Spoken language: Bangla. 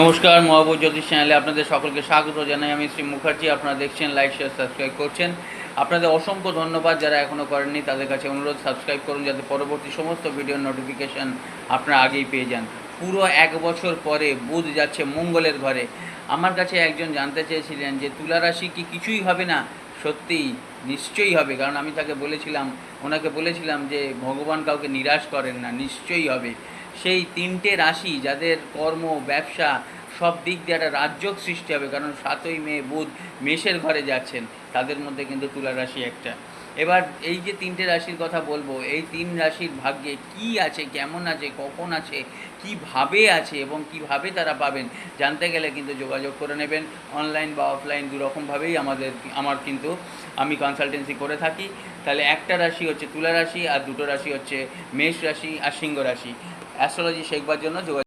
নমস্কার মহাবুর জ্যোতিষ চ্যানেলে আপনাদের সকলকে স্বাগত জানাই। আমি শ্রী মুখার্জি, আপনারা দেখছেন লাইক শেয়ার সাবস্ক্রাইব করছেন। আপনাদের অসংখ্য ধন্যবাদ যারা এখনও করেননি, তাদের কাছে অনুরোধ সাবস্ক্রাইব করুন যাতে পরবর্তী সমস্ত ভিডিওর নোটিফিকেশান আপনারা আগেই পেয়ে যান। পুরো এক বছর পরে বুধ যাচ্ছে মঙ্গলের ঘরে। আমার কাছে একজন জানতে চেয়েছিলেন যে তুলা রাশি কি কিছুই হবে না? সত্যিই নিশ্চয়ই হবে, কারণ আমি তাকে বলেছিলাম, ওনাকে বলেছিলাম যে ভগবান কাউকে নিরাশ করেন না, নিশ্চয়ই হবে। সেই তিনটে রাশি যাদের কর্ম, ব্যবসা সব দিক দিয়ে একটা রাজ্যক সৃষ্টি হবে, কারণ সাতই মে বুধ মেষের ঘরে যাচ্ছেন, তাদের মধ্যে কিন্তু তুলা রাশি একটা। এবার এই যে তিনটে রাশির কথা বলব, এই তিন রাশির ভাগ্যে কি আছে, কেমন আছে, কখন আছে, কীভাবে আছে এবং কীভাবে তারা পাবেন, জানতে গেলে কিন্তু যোগাযোগ করে নেবেন অনলাইন বা অফলাইন দুরকমভাবেই আমাদের, আমার কিন্তু আমি কনসালটেন্সি করে থাকি। তাহলে একটা রাশি হচ্ছে তুলা রাশি আর দুটো রাশি হচ্ছে মেষ রাশি আর সিংহ রাশি। অ্যাস্ট্রোলজি শেখবার জন্য যোগাযোগ